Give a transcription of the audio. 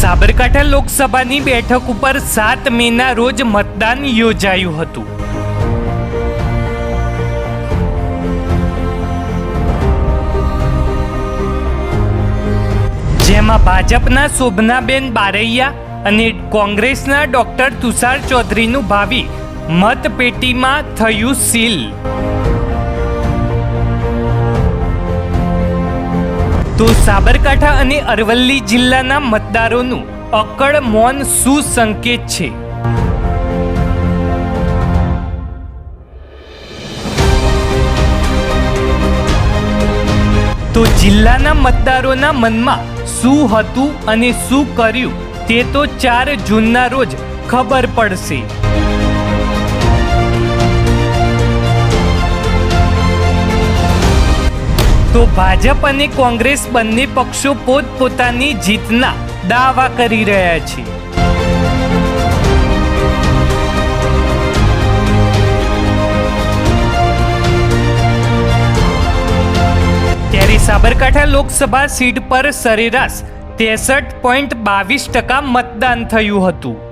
સાબરકાંઠા લોકસભાની બેઠક ઉપર સાત મેના રોજ મતદાન યોજાયું હતું. જેમાં ભાજપના શોભનાબેન બારૈયા અને કોંગ્રેસના ડોક્ટર તુષાર ચૌધરીનું ભાવિ મતપેટીમાં થયું સીલ. તો સાબરકાંઠા અને અરવલ્લી જિલ્લાના મતદારોનું અકળ મૌન શું સંકેત છે? તો જિલ્લાના મતદારોના મનમાં શું હતું અને શું કર્યું તે તો ચાર જૂનના રોજ ખબર પડશે. તો ભાજપ અને કોંગ્રેસ બંને પક્ષો પોતપોતાની જીતના દાવા કરી રહ્યા છે. ત્યારે સાબરકાંઠા લોકસભા સીટ પર સરેરાશ ત્રેસઠ પોઈન્ટ બાવીસ ટકા મતદાન થયું હતું.